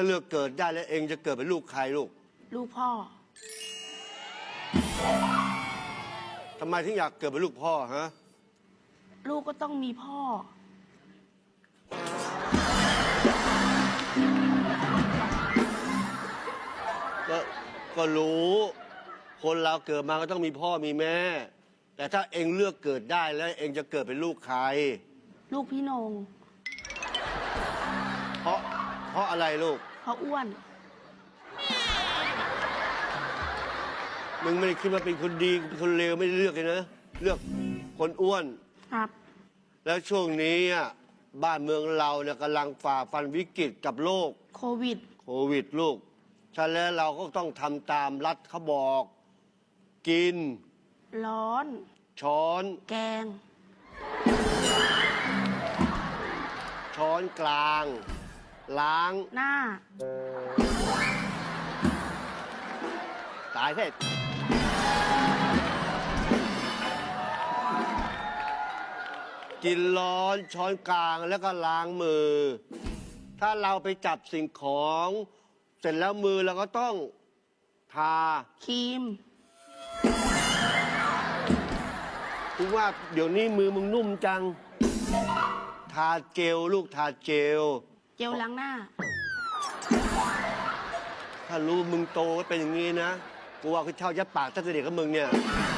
ถ้าเลือกเกิดได้แล้วเองจะเกิดเป็นลูกใครลูกลูกพ่อ ทำไมถึงอยากเกิดเป็นลูกพ่อฮะ ลูกก็ต้องมีพ่อ ก็ก็รู้ คนเราเกิดมาก็ต้องมีพ่อมีแม่ แต่ถ้าเองเลือกเกิดได้แล้วเองจะเกิดเป็นลูกใคร ลูกพี่นง อะไรลูก เพราะอ้วน มึงไม่ได้คิดว่าเป็นคนดีเป็นคนเลวไม่ได้เลือกเลยนะ เลือกคนอ้วน ครับ แล้วช่วงนี้อะบ้านเมืองเราเนี่ยกำลังฝ่าฟันวิกฤตกับโรคโควิด โควิดลูก ฉะนั้นแล้วเราก็ต้องทำตามรัฐเขาบอก กิน ร้อน ช้อน แกง ช้อนกลาง ล้าง หน้า ตายเสร็จ กินร้อนช้อนกลางแล้วก็ล้างมือ ถ้าเราไปจับสิ่งของ เสร็จแล้วมือเราก็ต้องทาครีมถึงว่าเดี๋ยวนี้มือมึงนุ่มจัง ทาเจลลูกทาเจล เจลล้างหน้า ถ้ารู้มึงโตก็เป็นอย่างนี้นะ กูว่ากูเช่ายัดปากตั้งแต่เด็กกับมึงเนี่ยค